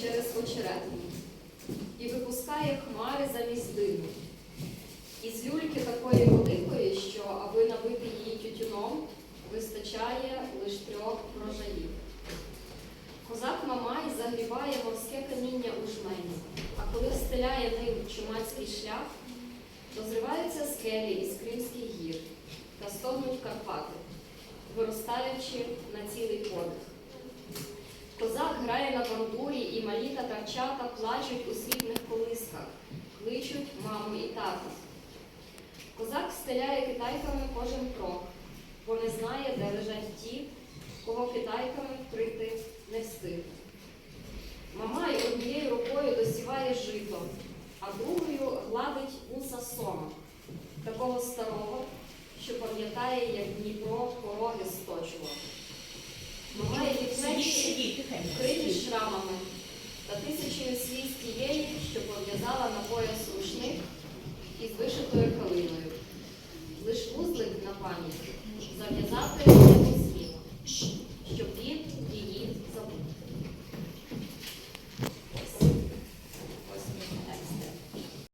через очеретину і випускає хмари замість диму. Із люльки такої великої, що аби набити її тютюном, вистачає лише трьох врожаїв. Козак Мамай загрібає морське каміння у жмені, а коли встеляє ним чумацький шлях, то зриваються скелі із Кримських гір та стогнуть Карпати, виростаючи на цілий подих. Козак грає на малі татарчата плачуть у світних колисках, кличуть маму і тата. Козак стеляє китайками кожен крок, бо не знає, де лежать ті, кого китайками вкрити не встиг. Мамай однією рукою досіває жито, а другою гладить вуса сома, такого старого, що пам'ятає, як Дніпро пороги сточував. Мамай шрамами тільки свійські єлі, що пов'язала напоя сушник із вишитою калиною. Лиш вузлик на пам'ять зав'язати.